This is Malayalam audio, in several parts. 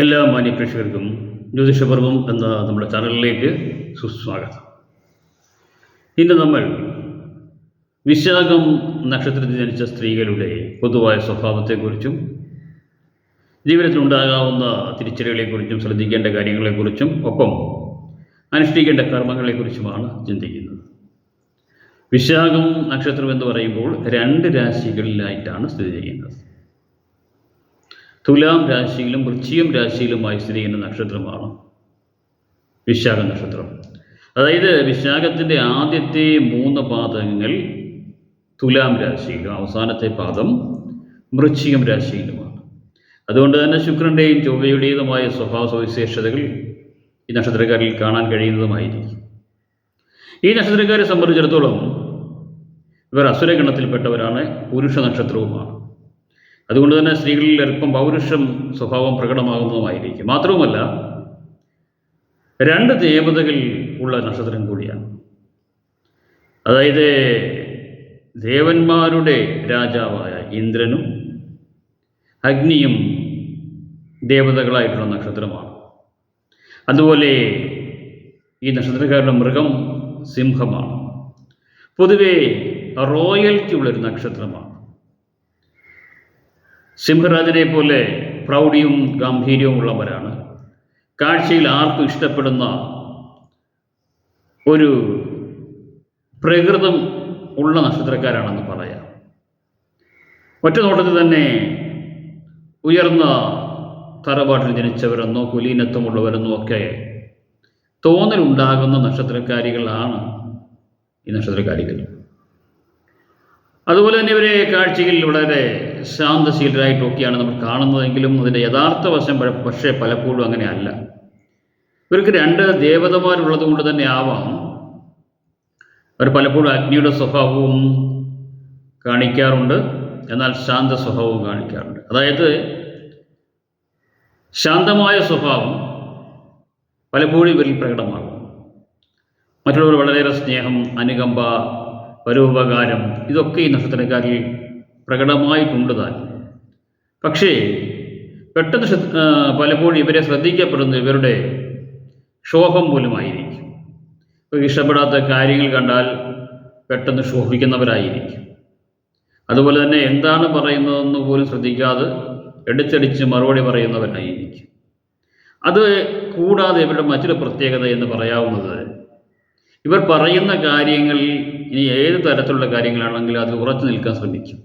എല്ലാ മാന്യപ്രേക്ഷകർക്കും ജ്യോതിഷപർവം എന്ന നമ്മുടെ ചാനലിലേക്ക് സുസ്വാഗതം. ഇന്ന് നമ്മൾ വിശാഖം നക്ഷത്രത്തിൽ ജനിച്ച സ്ത്രീകളുടെ പൊതുവായ സ്വഭാവത്തെക്കുറിച്ചും ജീവിതത്തിൽ ഉണ്ടാകാവുന്ന തിരിച്ചടികളെക്കുറിച്ചും ശ്രദ്ധിക്കേണ്ട കാര്യങ്ങളെക്കുറിച്ചും ഒപ്പം അനുഷ്ഠിക്കേണ്ട കർമ്മങ്ങളെക്കുറിച്ചുമാണ് ചിന്തിക്കുന്നത്. വിശാഖം നക്ഷത്രം എന്ന് പറയുമ്പോൾ രണ്ട് രാശികളിലായിട്ടാണ് സ്ഥിതി ചെയ്യുന്നത്. തുലാം രാശിയിലും വൃശ്ചികം രാശിയിലുമായി സ്ഥിതി ചെയ്യുന്ന നക്ഷത്രമാണ് വിശാഖ നക്ഷത്രം. അതായത് വിശാഖത്തിന്റെ ആദ്യത്തെ മൂന്ന് പാദങ്ങൾ തുലാം രാശിയിലും അവസാനത്തെ പാദം വൃശ്ചികം രാശിയിലുമാണ്. അതുകൊണ്ട് തന്നെ ശുക്രന്റെയും ചൊവ്വയുടേതുമായ സ്വഭാവ സവിശേഷതകൾ ഈ നക്ഷത്രക്കാരിൽ കാണാൻ കഴിയുന്നതുമായിരിക്കും. ഈ നക്ഷത്രക്കാരെ സംബന്ധിച്ചിടത്തോളം ഇവർ അസുരഗണത്തിൽപ്പെട്ടവരാണ് പുരുഷ നക്ഷത്രവുമാണ്. അതുകൊണ്ട് തന്നെ സ്ത്രീകളിൽ അല്പം പൗരുഷം സ്വഭാവം പ്രകടമാകുന്നതുമായിരിക്കും. മാത്രവുമല്ല രണ്ട് ദേവതകൾ ഉള്ള നക്ഷത്രം കൂടിയാണ്. അതായത് ദേവന്മാരുടെ രാജാവായ ഇന്ദ്രനും അഗ്നിയും ദേവതകളായിട്ടുള്ള നക്ഷത്രമാണ്. അതുപോലെ ഈ നക്ഷത്രക്കാരുടെ മൃഗം സിംഹമാണ്. പൊതുവേ റോയൽറ്റി ഉള്ളൊരു നക്ഷത്രമാണ്. സിംഹരാജനെ പോലെ പ്രൗഢിയും ഗാംഭീര്യവും ഉള്ളവരാണ് കാഴ്ചയിൽ ആർക്കും ഇഷ്ടപ്പെടുന്ന ഒരു പ്രകൃതം ഉള്ള നക്ഷത്രക്കാരാണെന്ന് പറയാം. ഒറ്റ നോട്ടത്തിൽ തന്നെ ഉയർന്ന തറവാട്ടിൽ ജനിച്ചവരെന്നോ കുലീനത്വമുള്ളവരെന്നോ ഒക്കെ തോന്നലുണ്ടാകുന്ന നക്ഷത്രക്കാരികളാണ് ഈ നക്ഷത്രക്കാരികൾ. അതുപോലെ തന്നെ ഇവരെ കാഴ്ചയിൽ വളരെ ശാന്തശീലരായിട്ടൊക്കെയാണ് നമ്മൾ കാണുന്നതെങ്കിലും അതിന്റെ യഥാർത്ഥ വശം പക്ഷേ പലപ്പോഴും അങ്ങനെ അല്ല ഇവർക്ക് രണ്ട് ദേവതമാരുള്ളത് കൊണ്ട് തന്നെ ആവാം. അവർ പലപ്പോഴും അഗ്നിയുടെ സ്വഭാവവും കാണിക്കാറുണ്ട്. എന്നാൽ ശാന്ത സ്വഭാവവും കാണിക്കാറുണ്ട്. അതായത് ശാന്തമായ സ്വഭാവം പലപ്പോഴും ഇവരിൽ പ്രകടമാകും. മറ്റുള്ളവർ വളരെയേറെ സ്നേഹം അനുകമ്പ പരോപകാരം ഇതൊക്കെ ഈ നക്ഷത്രക്കാരിൽ പ്രകടമായിട്ടുണ്ട് താൻ പക്ഷേ പെട്ടെന്ന് പലപ്പോഴും ഇവരെ ശ്രദ്ധിക്കപ്പെടുന്നത് ഇവരുടെ ക്ഷോഭം ഇവർക്ക് ഇഷ്ടപ്പെടാത്ത കാര്യങ്ങൾ കണ്ടാൽ പെട്ടെന്ന് ക്ഷോഭിക്കുന്നവരായിരിക്കും അതുപോലെ തന്നെ എന്താണ് പറയുന്നതെന്ന് പോലും ശ്രദ്ധിക്കാതെ എടുത്തടിച്ച് മറുപടി പറയുന്നവരായിരിക്കും. അത് കൂടാതെ ഇവരുടെ മറ്റൊരു പ്രത്യേകത എന്ന് പറയാവുന്നത് ഇവർ പറയുന്ന കാര്യങ്ങൾ ഇനി ഏത് തരത്തിലുള്ള കാര്യങ്ങളാണെങ്കിലും അത് ഉറച്ചു നിൽക്കാൻ ശ്രമിക്കും.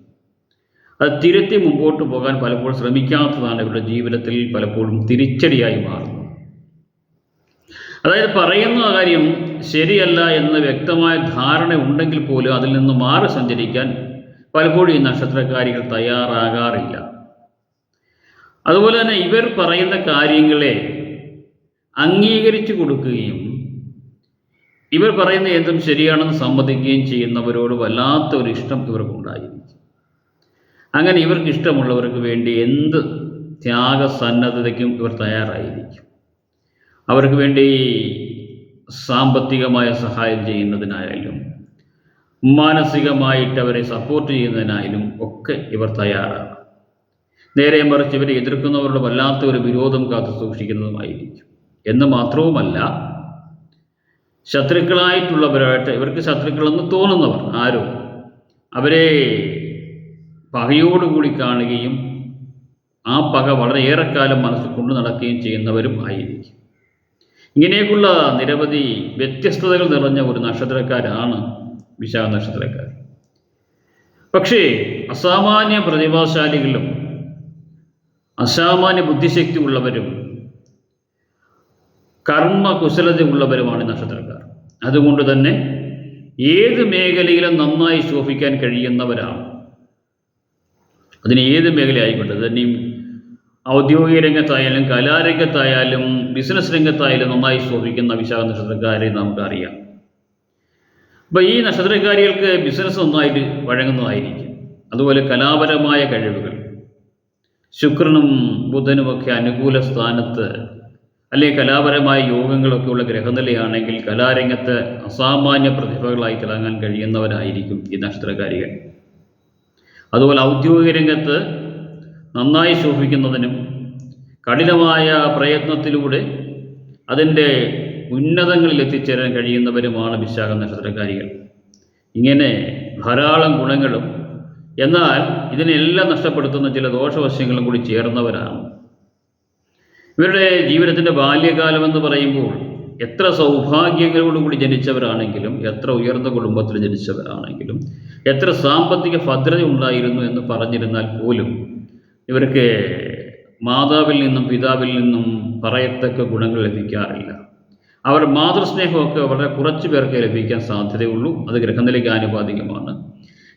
അത് തിരുത്തി മുമ്പോട്ട് പോകാൻ പലപ്പോഴും ശ്രമിക്കാത്തതാണ് ഇവരുടെ ജീവിതത്തിൽ പലപ്പോഴും തിരിച്ചടിയായി മാറുന്നത്. അതായത് പറയുന്ന കാര്യം ശരിയല്ല എന്ന വ്യക്തമായ ധാരണ ഉണ്ടെങ്കിൽ പോലും അതിൽ നിന്ന് മാറി സഞ്ചരിക്കാൻ പലപ്പോഴും ഈ നക്ഷത്രക്കാരികൾ തയ്യാറാകാറില്ല. അതുപോലെ തന്നെ ഇവർ പറയുന്ന കാര്യങ്ങളെ അംഗീകരിച്ചു കൊടുക്കുകയും ഇവർ പറയുന്ന എന്തും ശരിയാണെന്ന് സമ്മതിക്കുകയും ചെയ്യുന്നവരോട് വല്ലാത്ത ഒരു ഇഷ്ടം ഇവർക്കുണ്ടായിരിക്കും. അങ്ങനെ ഇവർക്ക് ഇഷ്ടമുള്ളവർക്ക് വേണ്ടി എന്ത് ത്യാഗസന്നദ്ധതയ്ക്കും ഇവർ തയ്യാറായിരിക്കും. അവർക്ക് വേണ്ടി സാമ്പത്തികമായ സഹായം ചെയ്യുന്നതിനായാലും മാനസികമായിട്ട് അവരെ സപ്പോർട്ട് ചെയ്യുന്നതിനായാലും ഒക്കെ ഇവർ തയ്യാറാണ്. നേരെ മറിച്ച് ഇവരെ എതിർക്കുന്നവരുടെ വല്ലാത്ത ഒരു വിരോധം കാത്തു സൂക്ഷിക്കുന്നതുമായിരിക്കും. എന്ന് മാത്രവുമല്ല ശത്രുക്കളായിട്ടുള്ളവരായിട്ട് ഇവർക്ക് ശത്രുക്കളെന്ന് തോന്നുന്നവർ ആരോ? അവരെ പകയോടുകൂടി കാണുകയും ആ പക വളരെ ഏറെക്കാലം മനസ്സിൽ കൊണ്ടു നടക്കുകയും ചെയ്യുന്നവരും ആയിരിക്കും. ഇങ്ങനെയൊക്കെയുള്ള നിരവധി വ്യത്യസ്തതകൾ നിറഞ്ഞ ഒരു നക്ഷത്രക്കാരാണ് വിശാഖ നക്ഷത്രക്കാർ. പക്ഷേ അസാമാന്യ പ്രതിഭാശാലികളും അസാമാന്യ ബുദ്ധിശക്തി ഉള്ളവരും കർമ്മ കുശലത ഉള്ളവരുമാണ് നക്ഷത്രക്കാർ. അതുകൊണ്ട് തന്നെ ഏത് മേഖലയിലും നന്നായി ശോഭിക്കാൻ കഴിയുന്നവരാണ്. അതിന് ഏത് മേഖല ആയിക്കോട്ടെ തന്നെയും ഔദ്യോഗിക രംഗത്തായാലും കലാരംഗത്തായാലും ബിസിനസ് രംഗത്തായാലും നന്നായി ശോഭിക്കുന്ന വിശാഖ നക്ഷത്രക്കാരെ നമുക്കറിയാം. അപ്പോൾ ഈ നക്ഷത്രക്കാരികൾക്ക് ബിസിനസ് നന്നായിട്ട് വഴങ്ങുന്നതായിരിക്കും. അതുപോലെ കലാപരമായ കഴിവുകൾ. ശുക്രനും ബുധനുമൊക്കെ അനുകൂല സ്ഥാനത്ത് അല്ലെങ്കിൽ കലാപരമായ യോഗങ്ങളൊക്കെ ഉള്ള ഗ്രഹനിലയാണെങ്കിൽ കലാരംഗത്ത് അസാമാന്യ പ്രതിഭകളായി തിളങ്ങാൻ കഴിയുന്നവരായിരിക്കും ഈ നക്ഷത്രകാരികൾ. അതുപോലെ ഔദ്യോഗിക രംഗത്ത് നന്നായി ശോഭിക്കുന്നതിനും കഠിനമായ പ്രയത്നത്തിലൂടെ അതിന്റെ ഉന്നതങ്ങളിൽ എത്തിച്ചേരാൻ കഴിയുന്നവരുമാണ് വിശാഖ നക്ഷത്രകാരികൾ. ഇങ്ങനെ ധാരാളം ഗുണങ്ങളും എന്നാൽ ഇതിനെല്ലാം നഷ്ടപ്പെടുത്തുന്ന ചില ദോഷവശങ്ങളും കൂടി ചേർന്നവരാണ്. ഇവരുടെ ജീവിതത്തിന്റെ ബാല്യകാലം എന്ന് പറയുമ്പോൾ എത്ര സൗഭാഗ്യങ്ങളോടുകൂടി ജനിച്ചവരാണെങ്കിലും എത്ര ഉയർന്ന കുടുംബത്തിൽ ജനിച്ചവരാണെങ്കിലും എത്ര സാമ്പത്തിക ഭദ്രത ഉണ്ടായിരുന്നു എന്ന് പറഞ്ഞിരുന്നാൽ പോലും ഇവർക്ക് മാതാവിൽ നിന്നും പിതാവിൽ നിന്നും പറയത്തക്ക ഗുണങ്ങൾ ലഭിക്കാറില്ല. അവർ മാതൃസ്നേഹമൊക്കെ വളരെ കുറച്ച് പേർക്ക് ലഭിക്കാൻ സാധ്യതയുള്ളൂ. അത് ഗ്രഹനിലയ്ക്ക് ആനുപാതികമാണ്.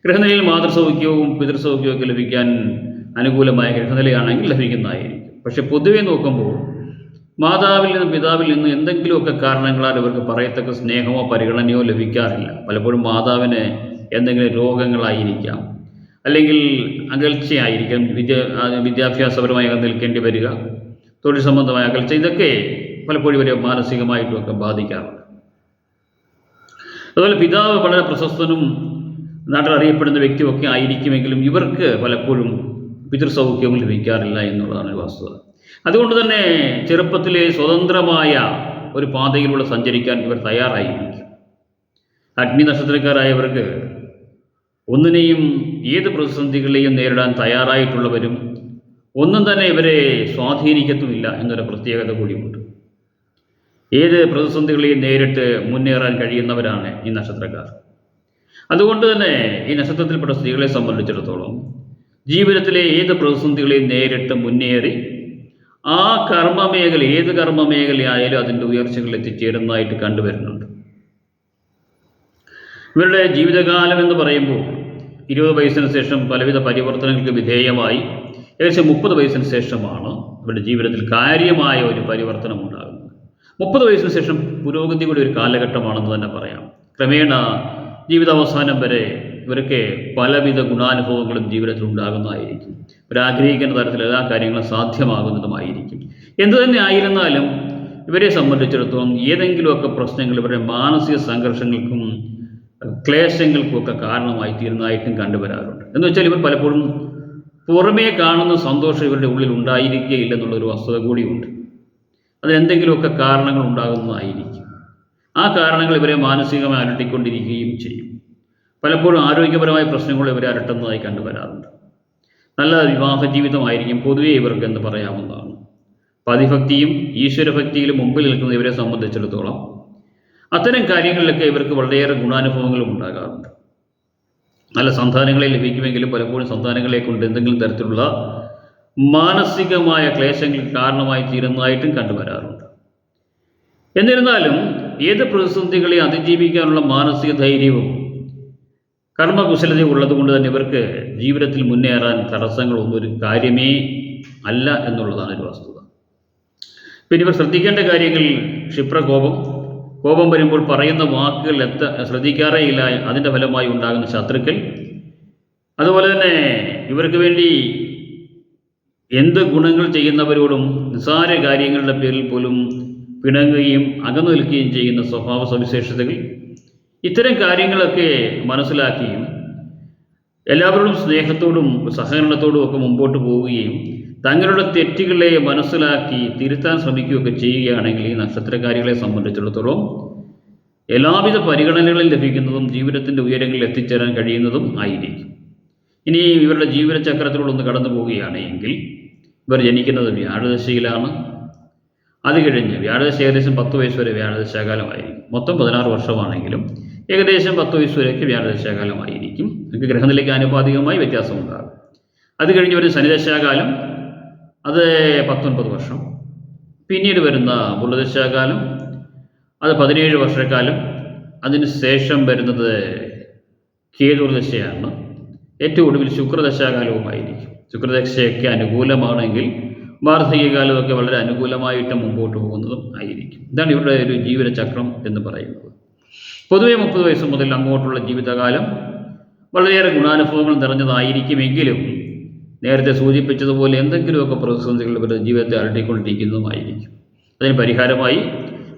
ഗ്രഹനിലയിൽ മാതൃസൗഖ്യവും പിതൃസൗഖ്യവും ഒക്കെ ലഭിക്കാൻ അനുകൂലമായ ഗ്രഹനിലയാണെങ്കിൽ ലഭിക്കുന്നതായിരിക്കും. പക്ഷെ പൊതുവെ നോക്കുമ്പോൾ മാതാവിൽ നിന്നും പിതാവിൽ നിന്നും എന്തെങ്കിലുമൊക്കെ കാരണങ്ങളാൽ ഇവർക്ക് പറയത്തക്ക സ്നേഹമോ പരിഗണനയോ ലഭിക്കാറില്ല. പലപ്പോഴും മാതാവിന് എന്തെങ്കിലും രോഗങ്ങളായിരിക്കാം. അല്ലെങ്കിൽ അകൽച്ചയായിരിക്കാം. വിദ്യ വിദ്യാഭ്യാസപരമായി നിൽക്കേണ്ടി വരിക. തൊഴിൽ സംബന്ധമായ അകൽച്ച. ഇതൊക്കെ പലപ്പോഴും ഇവരെ മാനസികമായിട്ടുമൊക്കെ ബാധിക്കാറുണ്ട്. അതുപോലെ പിതാവ് വളരെ പ്രശസ്തനും നാട്ടിൽ അറിയപ്പെടുന്ന വ്യക്തിയൊക്കെ ആയിരിക്കുമെങ്കിലും ഇവർക്ക് പലപ്പോഴും പിതൃസൗഖ്യവും ലഭിക്കാറില്ല എന്നുള്ളതാണ് ഒരു വസ്തുത. അതുകൊണ്ട് തന്നെ ചെറുപ്പത്തിലെ സ്വതന്ത്രമായ ഒരു പാതയിലൂടെ സഞ്ചരിക്കാൻ ഇവർ തയ്യാറായിരിക്കും. അഗ്നി നക്ഷത്രക്കാരായവർക്ക് ഒന്നിനെയും ഏത് പ്രതിസന്ധികളെയും നേരിടാൻ തയ്യാറായിട്ടുള്ളവരും ഒന്നും തന്നെ ഇവരെ സ്വാധീനിക്കത്തുമില്ല എന്നൊരു പ്രത്യേകത കൂടിയുണ്ട്. ഏത് പ്രതിസന്ധികളെയും നേരിട്ട് മുന്നേറാൻ കഴിയുന്നവരാണ് ഈ നക്ഷത്രക്കാർ. അതുകൊണ്ട് തന്നെ ഈ നക്ഷത്രത്തിൽപ്പെട്ട സ്ത്രീകളെ സംബന്ധിച്ചിടത്തോളം ജീവിതത്തിലെ ഏത് പ്രതിസന്ധികളെയും നേരിട്ട് മുന്നേറി ആ കർമ്മമേഖല ഏത് കർമ്മമേഖലയായാലും അതിന്റെ ഉയർച്ചകളിൽ എത്തിച്ചേരുന്നതായിട്ട് കണ്ടുവരുന്നുണ്ട്. ഇവരുടെ ജീവിതകാലം എന്ന് പറയുമ്പോൾ ഇരുപത് വയസ്സിന് ശേഷം പലവിധ പരിവർത്തനങ്ങൾക്ക് വിധേയമായി ഏകദേശം മുപ്പത് വയസ്സിന് ശേഷമാണ് ഇവരുടെ ജീവിതത്തിൽ കാര്യമായ ഒരു പരിവർത്തനം ഉണ്ടാകുന്നത്. മുപ്പത് വയസ്സിന് ശേഷം പുരോഗതിയുടെ ഒരു കാലഘട്ടമാണെന്ന് തന്നെ പറയാം. ക്രമേണ ജീവിതാവസാനം വരെ ഇവർക്ക് പലവിധ ഗുണാനുഭവങ്ങളും ജീവിതത്തിൽ ഉണ്ടാകുന്നതായിരിക്കും ഇവരാഗ്രഹിക്കുന്ന തരത്തിൽ എല്ലാ കാര്യങ്ങളും സാധ്യമാകുന്നതുമായിരിക്കും. എന്തു തന്നെ ആയിരുന്നാലും ഇവരെ സംബന്ധിച്ചിടത്തോളം ഏതെങ്കിലുമൊക്കെ പ്രശ്നങ്ങൾ ഇവരുടെ മാനസിക സംഘർഷങ്ങൾക്കും ക്ലേശങ്ങൾക്കും ഒക്കെ കാരണമായി തീരുന്നതായിട്ടും കണ്ടുവരാറുണ്ട്. എന്ന് വെച്ചാൽ ഇവർ പലപ്പോഴും പുറമേ കാണുന്ന സന്തോഷം ഇവരുടെ ഉള്ളിൽ ഉണ്ടായിരിക്കുകയില്ലെന്നുള്ളൊരു വസ്തുത കൂടിയുണ്ട്. അതിനെന്തെങ്കിലുമൊക്കെ കാരണങ്ങൾ ഉണ്ടാകുന്നതായിരിക്കും. ആ കാരണങ്ങൾ ഇവരെ മാനസികമായി അലട്ടിക്കൊണ്ടിരിക്കുകയും ചെയ്യും. പലപ്പോഴും ആരോഗ്യപരമായ പ്രശ്നങ്ങൾ ഇവർ അലട്ടുന്നതായി കണ്ടുവരാറുണ്ട്. നല്ല വിവാഹ ജീവിതമായിരിക്കും പൊതുവെ ഇവർക്ക് എന്ന് പറയാവുന്നതാണ്. പതിഭക്തിയും ഈശ്വരഭക്തിയിലും മുമ്പിൽ നിൽക്കുന്ന ഇവരെ സംബന്ധിച്ചിടത്തോളം അത്തരം കാര്യങ്ങളിലൊക്കെ ഇവർക്ക് വളരെയേറെ ഗുണാനുഭവങ്ങളും ഉണ്ടാകാറുണ്ട്. നല്ല സന്താനങ്ങളെ ലഭിക്കുമെങ്കിലും പലപ്പോഴും സന്താനങ്ങളെ കൊണ്ട് എന്തെങ്കിലും തരത്തിലുള്ള മാനസികമായ ക്ലേശങ്ങൾ കാരണമായി തീരുന്നതായിട്ടും കണ്ടുവരാറുണ്ട്. എന്നിരുന്നാലും ഏത് പ്രതിസന്ധികളെ അതിജീവിക്കാനുള്ള മാനസിക ധൈര്യവും കർമ്മകുശലതയും ഉള്ളതുകൊണ്ട് തന്നെ ഇവർക്ക് ജീവിതത്തിൽ മുന്നേറാൻ തടസ്സങ്ങളൊന്നും ഒരു കാര്യമേ അല്ല എന്നുള്ളതാണ് ഒരു വസ്തുത. പിന്നെ ഇവർ ശ്രദ്ധിക്കേണ്ട കാര്യങ്ങൾ ക്ഷിപ്രകോപം. കോപം വരുമ്പോൾ പറയുന്ന വാക്കുകൾ എത്ത ശ്രദ്ധിക്കാറേ ഇല്ല അതിന്റെ ഫലമായി ഉണ്ടാകുന്ന ശത്രുക്കൾ. അതുപോലെ തന്നെ ഇവർക്ക് വേണ്ടി എന്ത് ഗുണങ്ങൾ ചെയ്യുന്നവരോടും നിസ്സാര കാര്യങ്ങളുടെ പേരിൽ പോലും പിണങ്ങുകയും അകന്നു നിൽക്കുകയും ചെയ്യുന്ന സ്വഭാവ സവിശേഷതകൾ ഇത്തരം കാര്യങ്ങളൊക്കെ മനസ്സിലാക്കിയും എല്ലാവരോടും സ്നേഹത്തോടും സഹകരണത്തോടും ഒക്കെ മുമ്പോട്ട് പോവുകയും തങ്ങളുടെ തെറ്റുകളെ മനസ്സിലാക്കി തിരുത്താൻ ശ്രമിക്കുകയൊക്കെ ചെയ്യുകയാണെങ്കിൽ ഈ നക്ഷത്രകാരികളെ സംബന്ധിച്ചിടത്തോളം എല്ലാവിധ പരിഗണനകളും ലഭിക്കുന്നതും ജീവിതത്തിന്റെ ഉയരങ്ങളിൽ എത്തിച്ചേരാൻ കഴിയുന്നതും ആയിരിക്കും. ഇനി ഇവരുടെ ജീവിതചക്രത്തിലൂടെ ഒന്ന് കടന്നു പോവുകയാണെങ്കിൽ ഇവർ ജനിക്കുന്നത് വ്യാഴദശയിലാണ്. അത് കഴിഞ്ഞ് വ്യാഴദശ ഏകദേശം പത്ത് വയസ്സ് വരെ വ്യാഴദശാകാലമായിരിക്കും. മൊത്തം പതിനാറ് വർഷമാണെങ്കിലും ഏകദേശം പത്ത് വയസ്സ് വരെയൊക്കെ വ്യാഴദശാകാലമായിരിക്കും. നിങ്ങൾക്ക് ഗ്രഹനിലേക്ക് ആനുപാതികമായി വ്യത്യാസമുണ്ടാകും. അത് കഴിഞ്ഞ് വരുന്ന ശനിദശാകാലം അത് പത്തൊൻപത് വർഷം. പിന്നീട് വരുന്ന ബുള്ളദശാകാലം അത് പതിനേഴ് വർഷക്കാലം. അതിന് ശേഷം വരുന്നത് കേതുർദശയാണ്. ഏറ്റവും ഒടുവിൽ ശുക്രദശാകാലവുമായിരിക്കും. ശുക്രദശയൊക്കെ അനുകൂലമാണെങ്കിൽ വാർദ്ധക്യകാലമൊക്കെ വളരെ അനുകൂലമായിട്ട് മുമ്പോട്ട് പോകുന്നതും ആയിരിക്കും. ഇതാണ് ഇവരുടെ ഒരു ജീവിതചക്രം എന്ന് പറയുന്നത്. പൊതുവെ മുപ്പത് വയസ്സ് മുതൽ അങ്ങോട്ടുള്ള ജീവിതകാലം വളരെയേറെ ഗുണാനുഭവങ്ങൾ നിറഞ്ഞതായിരിക്കുമെങ്കിലും നേരത്തെ സൂചിപ്പിച്ചതുപോലെ എന്തെങ്കിലുമൊക്കെ പ്രതിസന്ധികൾ ഇവരുടെ ജീവിതത്തെ അലട്ടിക്കൊണ്ടിരിക്കുന്നതുമായിരിക്കും. അതിന് പരിഹാരമായി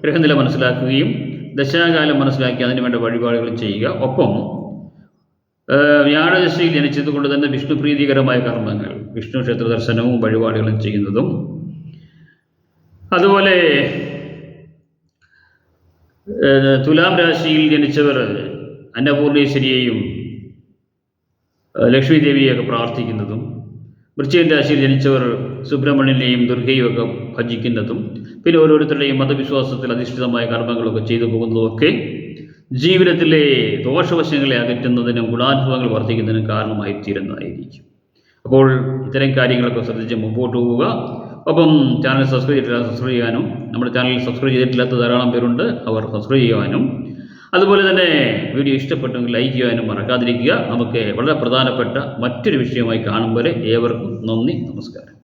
ഗ്രഹനില മനസ്സിലാക്കുകയും ദശാകാലം മനസ്സിലാക്കി അതിന് വേണ്ട വഴിപാടുകൾ ചെയ്യുക. ഒപ്പം വ്യാഴദശയിൽ ജനിച്ചത് കൊണ്ട് തന്നെ വിഷ്ണു പ്രീതികരമായ കർമ്മങ്ങൾ വിഷ്ണു ക്ഷേത്ര ദർശനവും വഴിപാടുകളും ചെയ്യുന്നതും. അതുപോലെ തുലാം രാശിയിൽ ജനിച്ചവർ അന്നപൂർണേശ്വരിയെയും ലക്ഷ്മി ദേവിയെയൊക്കെ പ്രാർത്ഥിക്കുന്നതും വൃശ്ചികൻ രാശിയിൽ ജനിച്ചവർ സുബ്രഹ്മണ്യനെയും ദുർഗയും ഒക്കെ ഭജിക്കുന്നതും പിന്നെ ഓരോരുത്തരുടെയും മതവിശ്വാസത്തിൽ അധിഷ്ഠിതമായ കർമ്മങ്ങളൊക്കെ ചെയ്തു പോകുന്നതുമൊക്കെ ജീവിതത്തിലെ ദോഷവശങ്ങളെ അകറ്റുന്നതിനും ഗുണാനുഭവങ്ങൾ വർദ്ധിക്കുന്നതിനും കാരണമായി തീരുന്നതായിരിക്കും അപ്പോൾ ഇത്തരം കാര്യങ്ങളൊക്കെ ശ്രദ്ധിച്ച് മുമ്പോട്ട് പോവുക. ഒപ്പം ചാനൽ സബ്സ്ക്രൈബ് ചെയ്തിട്ടില്ല സബ്സ്ക്രൈബ് ചെയ്യാനും നമ്മുടെ ചാനൽ സബ്സ്ക്രൈബ് ചെയ്തിട്ടില്ലാത്ത ധാരാളം പേരുണ്ട് അവർ സബ്സ്ക്രൈബ് ചെയ്യുവാനും. അതുപോലെ തന്നെ വീഡിയോ ഇഷ്ടപ്പെട്ടെങ്കിൽ ലൈക്ക് ചെയ്യാനും മറക്കാതിരിക്കുക. നമുക്ക് വളരെ പ്രധാനപ്പെട്ട മറ്റൊരു വിഷയമായി കാണും വരെ ഏവർക്കും നന്ദി നമസ്കാരം.